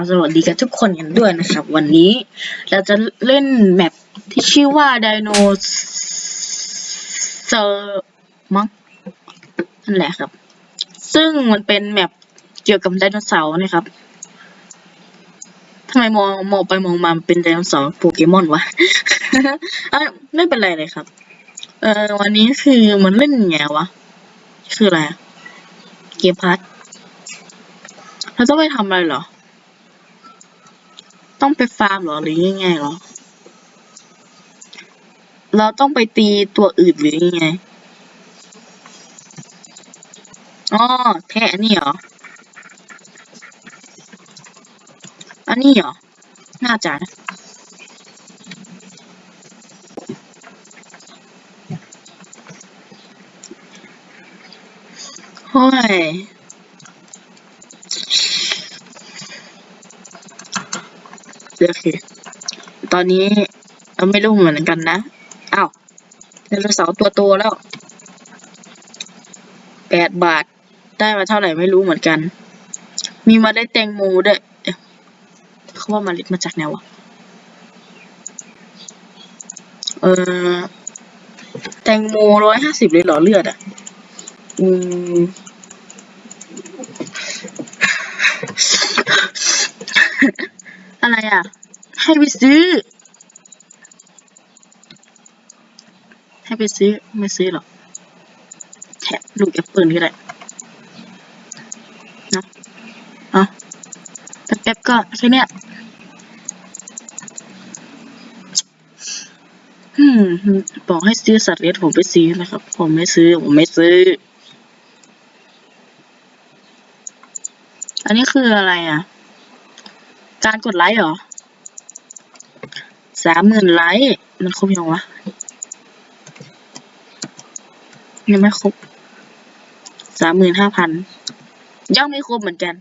บสวัสดีกันทุกคนกันด้วยนะครับ วันนี้เราจะเล่นแมปที่ชื่อว่าไดโนเสาร์มั้งนั่นแหละครับ ซึ่งมันเป็นแมปเกี่ยวกับไดโนเสาร์นะครับทำไมมองมองไปมองมาเป็นไดโนเสาร์โปเกมอนวะไม่เป็นไรเลยครับ เออวันนี้คือมันเล่นไงวะ คืออะไรเกมพัทเราต้องไปทำอะไรเหรอ ต้องไปฟาร์มเหรอหรือยังไงเหรอ เราต้องไปตีตัวอื่นหรือยังไงอ๋อแค่อันนี้เหรอ อันนี้เหรอ น่าจะนะโอ้ย โอเค ตอนนี้เราไม่รู้เหมือนกันนะ อ้าวไดโนเสาร์ตัวโตแล้ว แปดบาท ได้มาเท่าไหร่ไม่รู้เหมือนกัน มีมาได้แตงโมด้วยเขาว่ามาเล็ดมาจากไหนวะเออแตงโมร้อยห้าสิบเลยเหรอเลือดอะ อืม อะไรอะ ให้ไปซื้อ ให้ไปซื้อ ไม่ซื้อหรอกแถะลูกแอปเปิลก็ได้นะเอาแป๊บๆก็แค่เนี้ยอืมบอกให้ซื้อสัตว์เลี้ยงผมไปซื้อนะครับ ผมไม่ซื้อ ผมไม่ซื้อ อันนี้คืออะไรอะ การกดไลค์เหรอสามหมื่นไลค์มันครบยังวะ ยังไม่ครบสามหมื่นห้าพันยังไม่ครบเหมือนกัน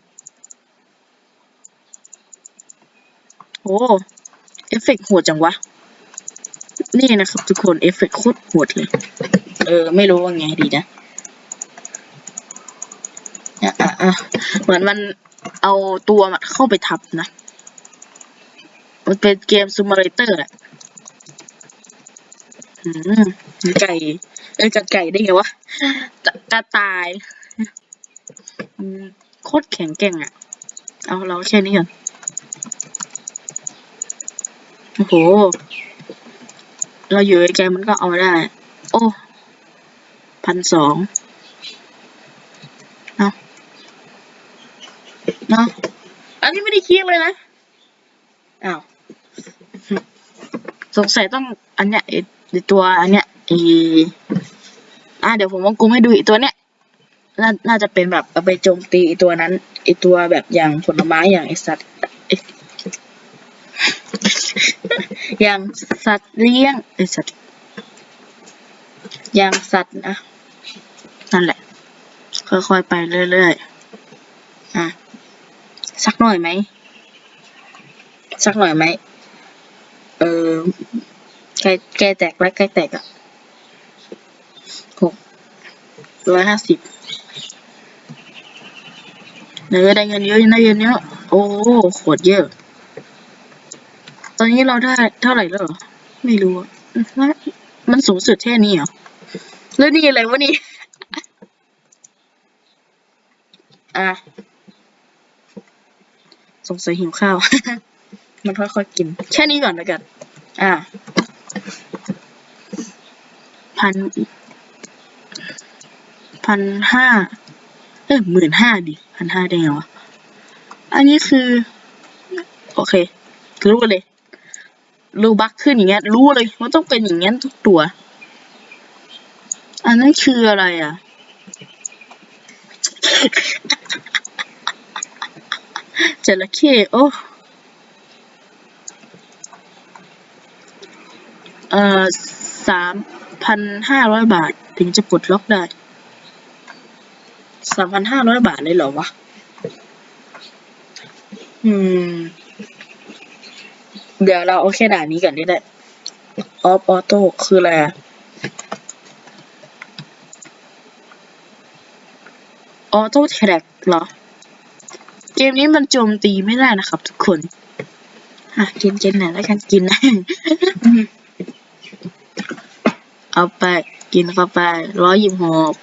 โอ้เอฟเฟกต์โหดจังวะ นี่นะครับทุกคนเอฟเฟกต์โคตรโหดเลย เออ ไม่รู้ว่าไงดีนะอะอะอะเหมือนมันเอาตัวมันเข้าไปทับนะ มันเป็นเกมซูม r เ t เตอร์อะไก่เอ้ยกัดไก่ได้ไงวะกระต่ายโคตรแข็งแกร่งอะ เอาเราแค่นี้ก่อนโอ้โห เราอยู่ไกลมันก็เอาได้ โอ้พันสองเอาเนาะอันนี้ไม่ได้คีบเลยนะอ้าว สงสัยต้องอันเนี้ยไอตัวอันเนี้ยอ้อะเดี๋ยวผมวงกลมให้ดูอีตัวเนี้ยน่าน่าจะเป็นแบบเอาไปโจมตีอ้ตัวนั้นไอตัวแบบอย่างผลไม้อย่างไอสัตว์อย่างสัตว์เลี้ยงไอสัตว์อย่างสัตว์นะนั่นแหละ ค่อยๆไปเรื่อยๆอะสักหน่อยไหมสักหน่อยไหม เออใกล้ใกล้แตกแล้วใกล้แตกอะหกร้อยห้าสิบเนื้อได้เงินเยอะได้เงินเยอะโอ้โคตรเยอะ ตอนนี้เราได้เท่าไหร่แล้วหรอไม่รู้อะมันสูงสุดแค่นี้เหรอแล้วนี่อะไรวะนี่อะสงสัยหิวข้าว มันค่อยๆกิน แค่นี้ก่อนแล้วกัน อ่าพันพันห้าเอ้ยหมื่นห้าดิพันห้าได้ไงวะ อันนี้คือ โอเค รู้เลย รูบักขึ้นอย่างเงี้ย รู้เลยว่าต้องเป็นอย่างเงี้ยทุกตัว อันนั้นคืออะไรอะ จระเข้โอ้ เอ่อสามพันห้าร้อยบาทถึงจะปลดล็อกได้สามพันห้าร้อยบาทเลยเหรอวะ อืม เดี๋ยวเราเอาแค่ด่านนี้ก่อนนี่แหละออฟออโต้คืออะไรออโต้แทร็กเหรอ เกมนี้มันโจมตีไม่ได้นะครับทุกคน อะ กินกินหน่อยแล้วกันกินนะ เอาไป กินเข้าไปร้อยยี่หก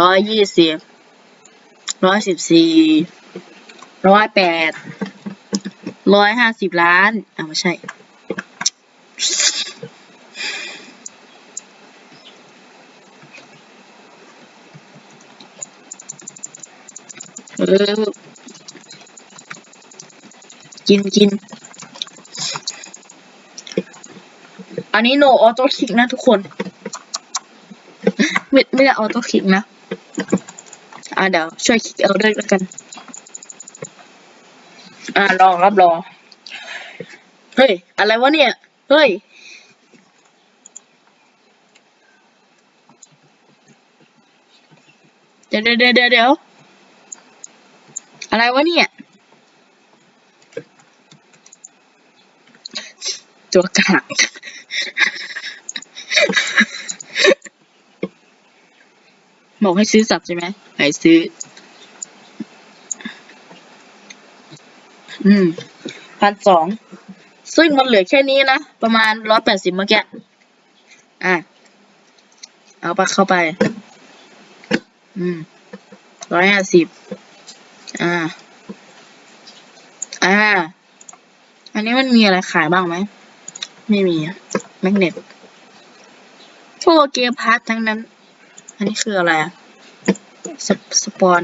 ร้อยยี่สิบร้อยสิบสี่ร้อยแปดร้อยห้าสิบล้านอ่าไม่ใช่กินกิน อันนี้โนออโต้คลิกนะทุกคน ไม่ไม่ได้ออโต้คลิกนะ อ่าเดี๋ยวช่วยคลิกเอาด้วยแล้วกัน อ่าลองรับรอง เฮ้ย อะไรวะเนี่ย เฮ้ยเดี๋ยวเดี๋ยวเดี๋ยวเดี๋ยวอะไรวะเนี่ย ตัวกาก บอกให้ซื้อสับใช่ไหมไหนซื้อ อืมพันสอง ซึ่งมันเหลือแค่นี้นะ ประมาณร้อยแปดสิบเมื่อกี้ อะ เอาไปเข้าไป อืมร้อยห้าสิบ อ่า อ่า อันนี้มันมีอะไรขายบ้างไหม ไม่มี แมกเนตพวกเกมพาร์ททั้งนั้น อันนี้คืออะไรอะสปสปอน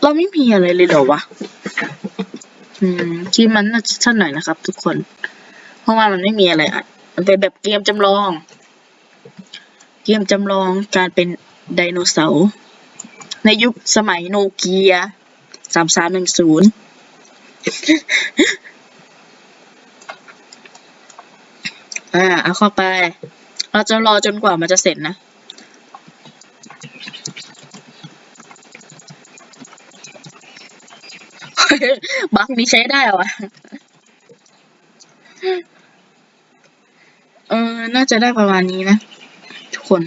เราไม่มีอะไรเลยเหรอวะ อืมคิดมันน่าจะสั้นหน่อยนะครับ ทุกคน เพราะว่ามันไม่มีอะไรอะมันเป็นแบบเกมจำลอง เกมจำลองการเป็นไดโนเสาร์ในยุคสมัยโนเกียสามสามหนึ่งศูนย์อ่า เอาเข้าไป เราจะรอจนกว่ามันจะเสร็จนะ บักนี้ใช้ได้เหรอวะเออ น่าจะได้ประมาณนี้นะ ทุกคน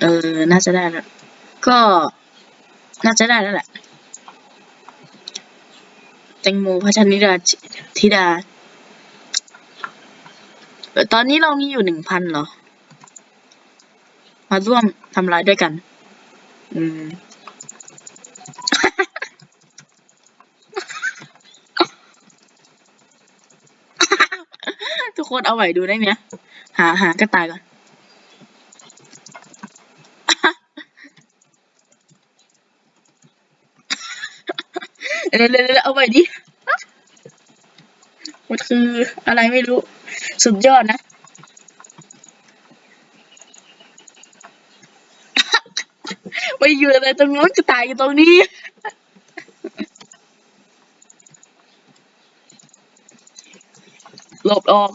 เออ น่าจะได้แล้ว ก็ น่าจะได้แล้วแหละแตงโมพัชนิดาธิดา ตอนนี้เรามีอยู่หนึ่งพันเหรอ มาร่วมทำร้ายด้วยกัน อืมทุกคนเอาไหวดูได้ไหมหาหากระต่ายก่อน เร็วๆๆเอาไหวดิ มันคืออะไรไม่รู้ สุดยอดนะไปอยู่อะไรตรงนู้นกระตายอยู่ตรงนี้หลบออก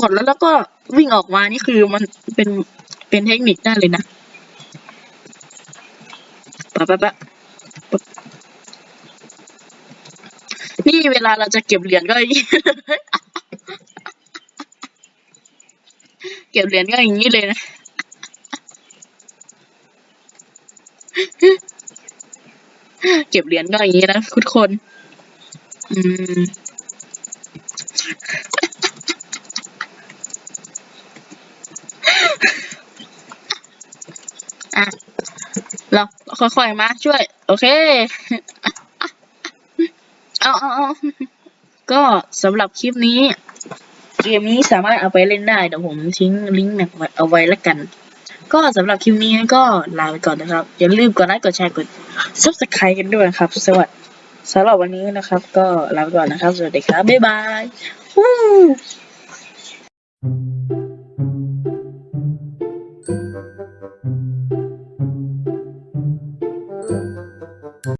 กดแล้วแล้วก็วิ่งออกมานี่คือมันเป็นเป็นเทคนิคได้เลยนะ ปะปะปะนี่เวลาเราจะเก็บเหรียญก็อย่างนี้เก็บเหรียญก็อย่างนี้เลยนะเก็บเหรียญก็อย่างนี้นะทุกคน อืมอะเรา ค่อยๆมาช่วย โอเค เอาเอาเอาก็สำหรับคลิปนี้ เกมนี้สามารถเอาไปเล่นได้เดี๋ยวผมทิ้งลิงก์เอาไว้แล้วกัน ก็สำหรับคลิปนี้ก็ลาไปก่อนนะครับ อย่าลืมกดไลค์กดแชร์กด subscribe กันด้วยนะครับ สวัสดีสำหรับวันนี้นะครับ ก็ลาไปก่อนนะครับ สวัสดีครับ บ๊ายบาย